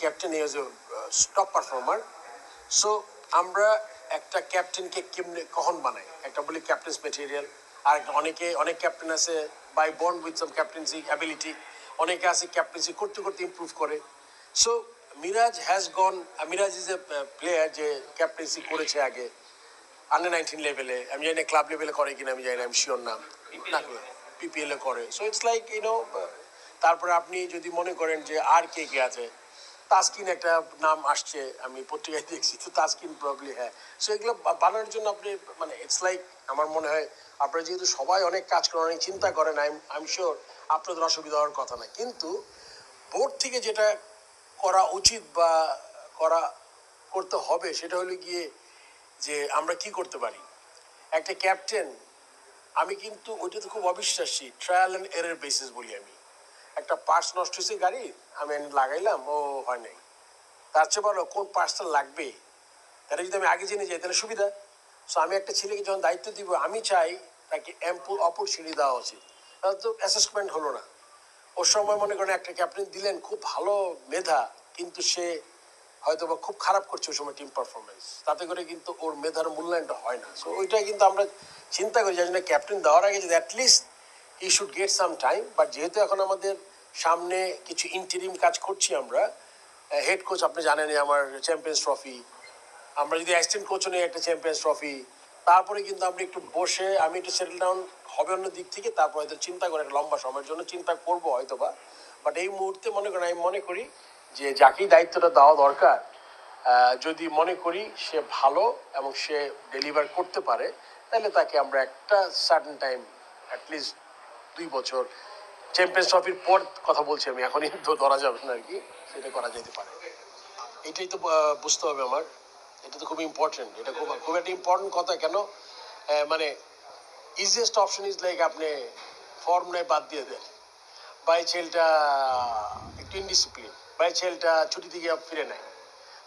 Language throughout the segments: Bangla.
Captain is top performer so আমরা একটা ক্যাপ্টেনকে কেমনে কখন বানাই? একটা বলি ক্যাপ্টেন্স মেটেরিয়াল আর একটা অনেকে অনেক ক্যাপ্টেন আছে বাই বন্ড উইথ সাম ক্যাপ্টেন্সি অ্যাবিলিটি অনেকে আছে ক্যাপ্টেন্সি করতে করতে ইমপ্রুভ করে। So Miraj has gone Miraj is a player যে ক্যাপ্টেন্সি করেছে আগে আন্ডার নাইনটিন লেভেলে আমি জানি না ক্লাব লেভেলে করে কিনা আমি জানি না আমি শিওর না। না পিপিএল এ করে। সো ইটস লাইক ইউনো তারপরে আপনি যদি মনে করেন যে আর কে কে আছে তাসকিন একটা নাম আসছে, আমি পত্রিকায় দেখছি, তো তাসকিন প্রবলি হ্যাঁ। সো এগুলো বানানোর জন্য আপনি মানে ইটস লাইক আমার মনে হয়, আপনারা যেহেতু সবাই অনেক কাজ করেন, অনেক চিন্তা করেন আই আই এম শিওর আপনাদের অসুবিধা হওয়ার কথা না। কিন্তু বোর্ড থেকে যেটা করা উচিত বা করা, করতে হবে, সেটা হলো গিয়ে যে আমরা কি করতে পারি। একটা ক্যাপ্টেন আমি কিন্তু ওইটাতে খুব অবিশ্বাসী ট্রায়াল অ্যান্ড এরের বেসিস বলি আমি। একটা পার্টস নষ্ট হয়েছে গাড়ি, আমি লাগাইলাম, ও হয় নাই। তার চেয়ে বলো কোন পার্টসটা লাগবে? তাহলে যদি আমি আগে জেনে যাই, তাহলে সুবিধা। সো আমি একটা ছেলেকে যখন দায়িত্ব দিব, আমি চাই তাকে অ্যাম্পুল অপরচুনিটি দেওয়া উচিত। তাহলে তো অ্যাসেসমেন্ট হলো না। ওর সময় মনে করেন একটা ক্যাপ্টেন দিলেন, খুব ভালো মেধা, কিন্তু সে হয়তো বা খুব খারাপ করছে ওই সময় টিম পারফরমেন্স তাতে করে কিন্তু ওর মেধার মূল্যায়নটা হয় না। সো ওইটাই কিন্তু আমরা চিন্তা করি জন্য ক্যাপ্টেন দেওয়ার আগে যদি at least he should get some time but যেহেতু এখন আমাদের সামনে কিছু ইন্টারিম কাজ করছি আমরা হেড কোচ আপনি জানেনই আমার চ্যাম্পিয়ন্স ট্রফি আমরা যদি অ্যাসিস্ট্যান্ট কোচও নেই একটা চ্যাম্পিয়ন্স ট্রফি তারপরে কিন্তু আমরা একটু বসে, আমি একটু সেটেল ডাউন হবে অন্য দিক থেকে, তারপর হয়তো চিন্তা করে একটা লম্বা সময়ের জন্য চিন্তা করব হয়তো বা বাট এই মুহূর্তে মনে করেন, আমি মনে করি যে যাকেই দায়িত্বটা দেওয়া দরকার যদি মনে করি সে ভালো এবং সে ডেলিভার করতে পারে, তাহলে তাকে আমরা একটা সার্টেন টাইম অ্যাটলিস্ট দুই বছর। চ্যাম্পিয়ন্স ট্রফির পর কথা বলছি আমি, এখনই ধরা যাবে না আর কি, সেটা করা যেতে পারে। এটাই তো বুঝতে হবে আমার। এটা তো খুব ইম্পর্টেন্ট এটা খুব খুব একটা ইম্পর্টেন্ট কথা কেন? মানে ইজিয়েস্ট অপশন ইজ লাইক আপনি ফর্ম নয় বাদ দিয়ে দেন। বা এই ছেলেটা একটু ইনডিসিপ্লিন বা এই ছেলেটা ছুটি থেকে ফিরে নেয়।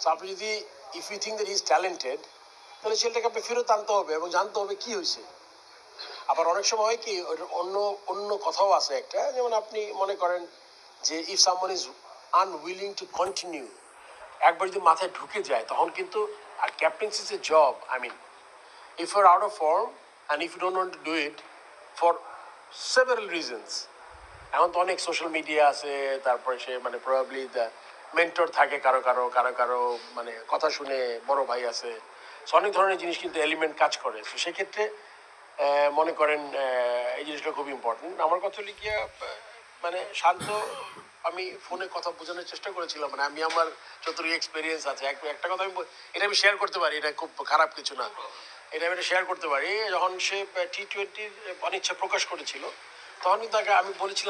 সো আপনি যদি if you think that is talented তাহলে ছেলেটাকে আপনি ফেরত আনতে হবে এবং জানতে হবে কি হয়েছে। আবার অনেক সময় হয় কি অন্য অন্য কথাও আছে একটা, যেমন আপনি মনে করেন যে if someone is unwilling to continue একবার যদি মাথায় ঢুকে যায়, তখন কিন্তু আর captaincy is a job I mean if you're out of form and if you don't want to do it for several reasons. এখন তো অনেক সোশ্যাল মিডিয়া আছে, তারপরে সে মানে প্রবাবলি দ্য মেন্টর থাকে কারও কারও কারও কারও মানে কথা শুনে বড় ভাই আছে। অনেক ধরনের জিনিস কিন্তু এলিমেন্ট কাজ করে। তো সেক্ষেত্রে মনে করেন এই জিনিসটা খুব ইম্পর্টেন্ট আমার কথা হলো গিয়া মানে শান্ত, আমি ফোনে কথা বোঝানোর চেষ্টা করেছিলাম মানে আমি আমার যতটুকু এক্সপিরিয়েন্স আছে একটা কথা আমি এটা আমি শেয়ার করতে পারি, এটা খুব খারাপ কিছু না। এটা আমি শেয়ার করতে পারি। যখন সে টি টোয়েন্টির অনিচ্ছা প্রকাশ করেছিল, তখন তাকে আমি বলেছিলাম